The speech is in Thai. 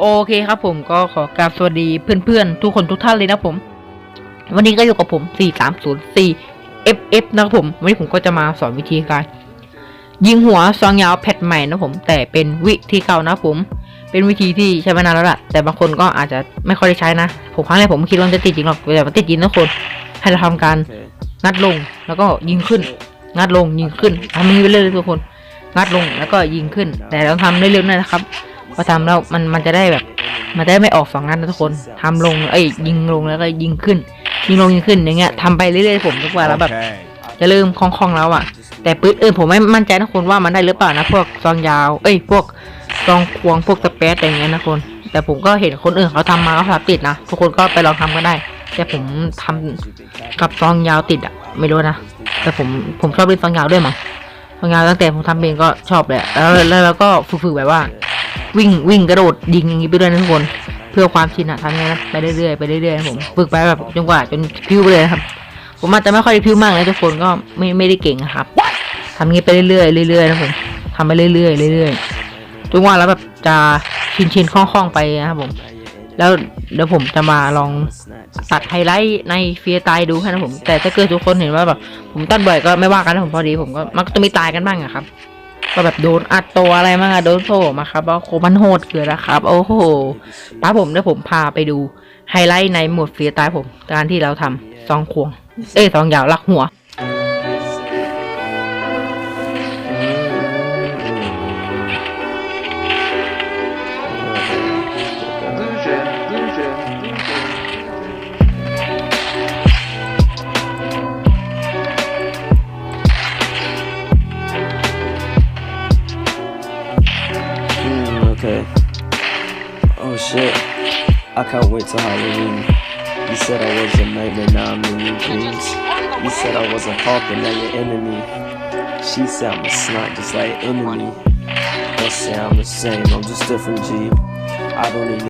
โอเคครับผมก็ขอกราบสวัสดีเพื่อนๆ ทุกคนทุกท่านเลยนะผม วันนี้ก็อยู่กับผม 4304 FF นะครับผม วันนี้ผมก็จะมาสอนวิธีการ ยิงหัวซองยาวแพทใหม่นะผม แต่เป็นวิธีเก่านะผมเป็นวิธีที่ใช้มานานแล้วละแต่บางคนก็อาจจะไม่ค่อยได้ใช้นะ ผมครั้งแรกผมคิดว่าจะติดจริงหรอกแต่มัติดจริงนะคน ให้เราทำการ งัดลงแล้วก็ยิงขึ้น งัดลงยิงขึ้นทำอย่างนี้ไปเรื่อยๆทุกคน งัดลงแล้วก็ยิงขึ้น แต่ต้องทำเรื่อยๆนะครับพอทำแล้วมันมันจะได้แบบ มันจะได้ไม่ออกสองนัดนะทุกคนทำลงเอ้ยยิงลงแล้วก็ยิงขึ้น ยิงลงยิงขึ้นอย่างเงี้ยทำไปเรื่อยๆผมทุกวันแล้วแบบจะเริ่มคล่องๆแล้วอะ แต่ปืนอื่นผมไม่มั่นใจนะคนว่ามันได้หรือเปล่านะพวกซองยาว เอ้ยพวกซองควงพวกสเปซอะไรอย่างเงี้ยนะคน แต่ผมก็เห็นคนอื่นเขาทำมาแล้วติดนะทุกคนก็ไปลองทำก็ได้ แต่ผมทำกับซองยาวติดอะ ไม่รู้นะ แต่ผมผมชอบเล่นซองยาวด้วยมั้งซองยาวตั้งแต่ผมทำเองก็ชอบเลยอะแล้วแล้วก็ฝึกๆแบบว่า วิ่งวิ่งกระโดดยิงอย่างนี้ไปด้วยนะทุกคน เพื่อความชินอะทำอย่างนี้นะไปเรื่อยๆไปเรื่อยๆผมฝึกไปแบบจนกว่าจนพิ้วไปเลยครับ ผมอาจจะไม่ค่อยได้พิ้วมากนะทุกคนก็ไม่ไม่ได้เก่งครับทำงี้ไปเรื่อยๆเรื่อยๆนะผมทำไปเรื่อยๆเรื่อยๆจนกว่าแล้วแบบจะชินชินๆคล่องๆไปนะครับผม แล้วเดี๋ยวผมจะมาลองตัดไฮไลท์ในเฟียตายดูให้นะผม แต่ถ้าเกิดทุกคนเห็นว่าแบบผมตัดบ่อยก็ไม่ว่ากันนะผมพอดีผมก็มักจะมีตายกันบ้างอะครับ ก็แบบโดนอัดตัวอะไรบ้างอะโดนโซ่มาครับว่าโคมันโหดเกินนะครับ โอ้โหป้าผมเดี๋ยวผมพาไปดูไฮไลท์ในหมดฟรีสไตล์ผม การที่เราทำซองควง เอ้ยซองยาวลักหัว okay. Oh shit. I can't wait till Halloween. You said I was a nightmare, now I'm in your dreams. You said I was a hawk and now you're enemy. She said I'm a snot just like enemy. Let's say I'm the same, I'm just different G. I don't even